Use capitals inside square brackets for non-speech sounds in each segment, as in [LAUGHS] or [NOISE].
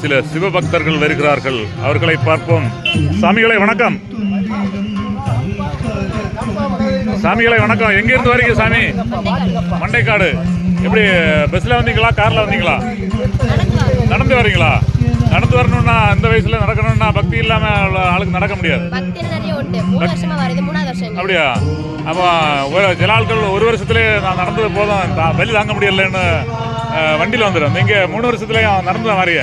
சில சிவபக்தர்கள் வருகிறார்கள். அவர்களை பார்ப்போம். சாமிகளை வணக்கம். சாமிகளை வணக்கம். எங்க இருந்து வரீங்க சாமி? மண்டைக்காடு. எப்படி பஸ்ல வந்தீங்களா கார்ல வந்தீங்களா? நடந்து வரீங்களா? நடந்து வரணும்னா இந்த வயசுல நடக்கணும்னா பக்தி இல்லாம ஆளுக்கு நடக்க முடியாது. அப்படியா? அப்போ ஒரு சில ஆட்கள் ஒரு வருஷத்துலேயே நான் நடந்தது போதும். வெளி தாங்க முடியலன்னு வண்டியில் வந்துடும் நீங்க மூணு வருஷத்துலேயும் நடந்து தான் வரைய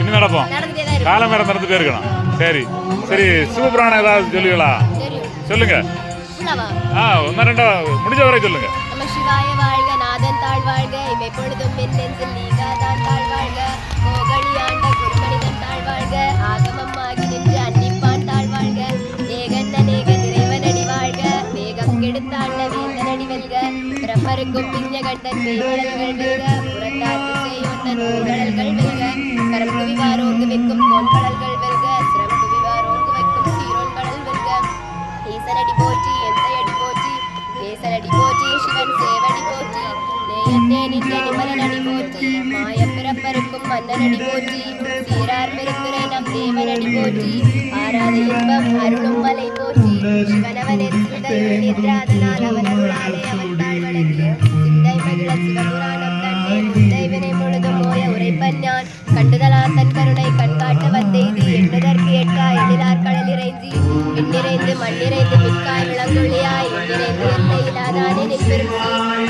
இன்னும் நடப்போம். காலம் வேற நடந்துட்டே இருக்கணும். சரி. சரி சிவபுராணம் ஏதாவது சொல்லுவீங்களா? சொல்லுங்க. ஆ ஒன்றா ரெண்டா முடிஞ்ச வரை சொல்லுங்க. நம்ம சிவாய பிரம்மருக்கும் பிஞ்சகண்டன் பேய்வளர்கள் வெல்க புறத்தார்க்கு செய்யொந்தன் ஊழல்கள் வெல்க கரம் குவிவாரோங்கு வைக்கும் கோல்கடல்கள் வெல்க சிரம் குவிவாரோங்கு வைக்கும் சீரோல் கடல் வெல்க ஈசனடி போற்றி எந்த அடி போற்றி தேசனடி போற்றி சிவன் சேவடி போற்றி நேயத்தே நின்ற நிமலனடி போற்றி மாயம் பிறப்பருக்கும் மன்னனடி போற்றி சீரார் பெருந்துரை நம் தேவனடி போற்றி ஆராத இன்பம் அருளும் மலை போற்றி சிவனவனே சிந்தையுள் நின்றாதனால் அவன் அவன் தாழ் சிந்தை மகிழ சிவபுராணம் தன்னை முந்தைவினை முழுதும் ஓய உரைப்பன் ஞான் கண்டுதலா தன் கருணை கண்காட்ட வந்தெய்தி எண்ணுதற்கு எட்டா எழிலார் கடல் இறைஞ்சி விண்ணிறைந்து மண்ணிறைந்து மிக்காய் விளங்குழியாய் எண்ணிறைந்து எல்லை இல்லாதானே நிற்பெருக்கி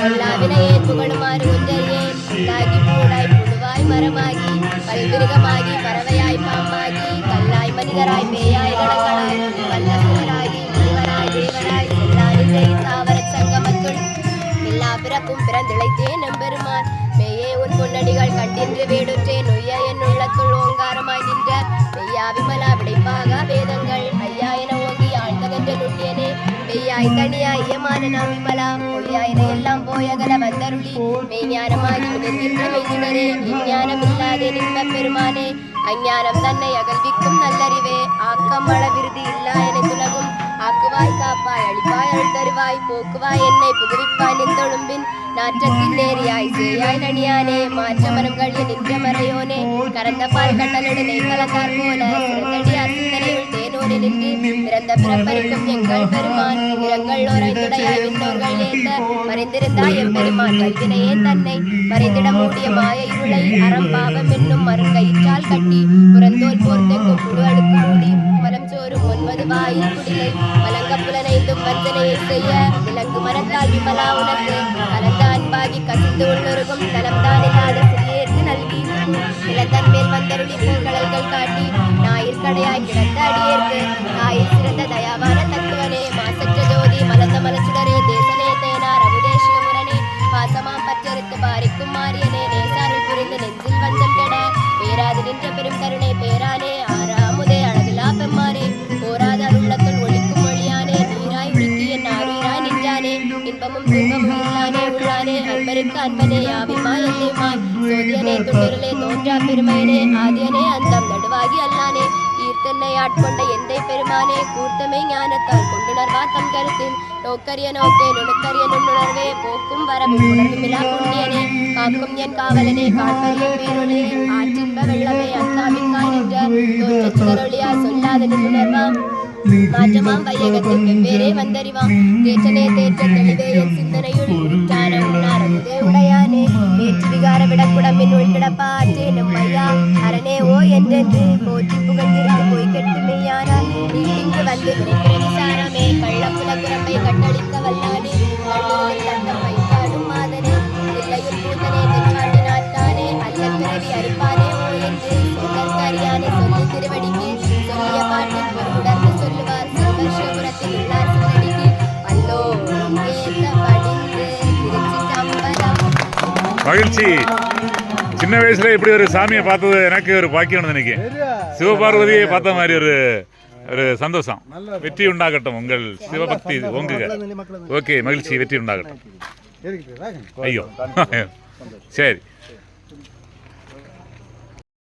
எல்லா வினையே புகழுமாறு ஒன்றையே தாகி போடாய் புழுவாய் மரமாகி பல்விருகமாகி பறவையாய் பாம்பாகி கல்லாய் மனிதராய் பேயாய் கடங்களாய் வல்லசுவராகி முனிவராய் தேவராய் எல்லாரில்லை தாவர சங்கமத்துள். எல்லா பிறப்பும் பிறந்திழைத்தேன் நம்பெருமான் மேயே உன் பொன்னடிகள் கண்டின்று வேடுற்றேன் நொய்ய என் உள்ளத்துள் ஓங்காரமாய் நின்ற மெய்யா விமலா விடைப்பாக மெய்யாய் தனியாய் ஏமான நாம் விமலா பொய்யாய் எல்லாம் போயகல வந்தருளி மெய்ஞானமாகி நிற்கின்ற மெய்ஞனரே விஞ்ஞானம் இல்லாதே நின்ப பெருமானே அஞ்ஞானம் தன்னை அகல்விக்கும் நல்லறிவே ஆக்கம் அளவிருதி இல்லா என துலகும் ஆக்குவாய் காப்பாய் அழிப்பாய் அழுத்தருவாய் போக்குவாய் என்னை புகுவிப்பாய் நித்தொழும்பின் நாற்றத்தில் நேரியாய் சேயாய் நடியானே மாற்ற மனம் கழிய நின்ற மறையோனே கரந்த பால் கண்ணலோடு கலந்தார் போல சிறந்தடியார் சிந்தனையுள் நின்று பிறந்த பிறப்பருக்கும் எங்கள் பெருமான். நிறங்கள் ஓரைந்துடையாய் விண்ணோர்கள் ஏந்த மறைந்திருந்தாய் எம்பெருமான் கல்வினையே தன்னை மறைந்திட மூடிய மாய இருளை அறம் பாவம் என்னும் மருங்கயிற்றால் கட்டி புறந்தோல் போர்த்தெங்கும் புழு அடுக்கு மூடி மலம் சோறும் ஒன்பது வாயில் குடிலை வலங்க புலனைந்தும் வஞ்சனையை செய்ய விலங்கு மரத்தால் விமலா உனக்கு கலந்த அன்பாகி கசிந்து உள்ளொருகும் நலம்தான் ഇല്ലാനെ ഉള്ളാനെ അമ്പരുക്കാൻ വലയാ വിമാനത്തിമാൻ സൂര്യനെ തുണിറിലെ തോറ്റാം പെരുമയനെ ആദ്യനെ അന്തം നടുവാകി അല്ലാനെ. ഈർത്തന്നെ ആട്കൊണ്ട എന്റെ പെരുമാനെ കൂർത്തമേ ജ്ഞാനത്താൽ കൊണ്ടുണർവാത്തം കരുത്തിൽ. നോക്കറിയനോക്കെ നുണക്കറിയനുണർവേ പോക്കും വരവും ഉണർവുമില്ല കൊണ്ടിയനെ കാക്കും ഞാൻ കാവലനെ കാട്ടറിയ പേരുളേ ആറ്റിൻപ വെള്ളമേ അക്കാമിക്കാനിട്ട് തോറ്റ ചൊല്ലാതെ നിന്നുണർവാം. மாற்றமாம் வையகத்தில் வெவ்வேறே வந்தறிவாம் தேற்றனே தேற்ற தெளிவே என் சிந்தனையுள் உற்றான உணாரமுதே உடையானே நேற்று விகார விடக்குடம்பின் உள்கிடப்பாற்றே நம்மையா அரணே ஓ என்றென்று போற்றி மகிழ்ச்சி. சின்ன வயசுல இப்படி ஒரு சாமியை பார்த்தது எனக்கு ஒரு பாக்கியம் நினைக்கிறேன் சிவபார்வதியை பார்த்த மாதிரி ஒரு ஒரு சந்தோஷம். வெற்றி உண்டாகட்டும் உங்கள் சிவபக்தி ஓங்குக. ஓகே மகிழ்ச்சி வெற்றி உண்டாகட்டும். ஐயோ. [LAUGHS] சரி.